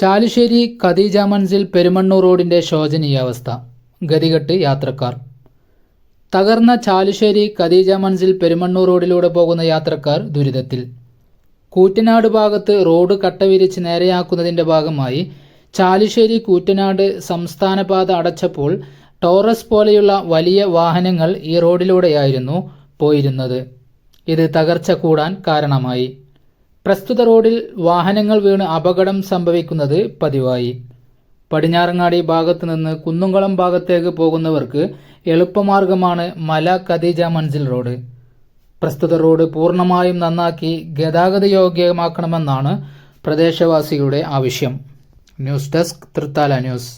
ചാലുശ്ശേരി ഖദീജ മൻസിൽ പെരുമണ്ണൂർ റോഡിന്റെ ശോചനീയാവസ്ഥ. ഗതികെട്ട് യാത്രക്കാർ. തകർന്ന ചാലുശ്ശേരി ഖദീജ മൻസിൽ പെരുമണ്ണൂർ റോഡിലൂടെ പോകുന്ന യാത്രക്കാർ ദുരിതത്തിൽ. കൂറ്റനാട് ഭാഗത്ത് റോഡ് കട്ടവിരിച്ച് നേരെയാക്കുന്നതിന്റെ ഭാഗമായി ചാലുശ്ശേരി കൂറ്റനാട് സംസ്ഥാനപാത അടച്ചപ്പോൾ ടോറസ് പോലെയുള്ള വലിയ വാഹനങ്ങൾ ഈ റോഡിലൂടെയായിരുന്നു പോയിരുന്നത്. ഇത് തകർച്ച കൂടാൻ കാരണമായി. പ്രസ്തുത റോഡിൽ വാഹനങ്ങൾ വീണ് അപകടം സംഭവിക്കുന്നത് പതിവായി. പടിഞ്ഞാറങ്ങാടി ഭാഗത്തു നിന്ന് കുന്നുംകുളം ഭാഗത്തേക്ക് പോകുന്നവർക്ക് എളുപ്പമാർഗമാണ് മല ഖദീജ മൻസിൽ റോഡ്. പ്രസ്തുത റോഡ് പൂർണമായും നന്നാക്കി ഗതാഗത യോഗ്യമാക്കണമെന്നാണ് പ്രദേശവാസികളുടെ ആവശ്യം. News desk Thrithala news.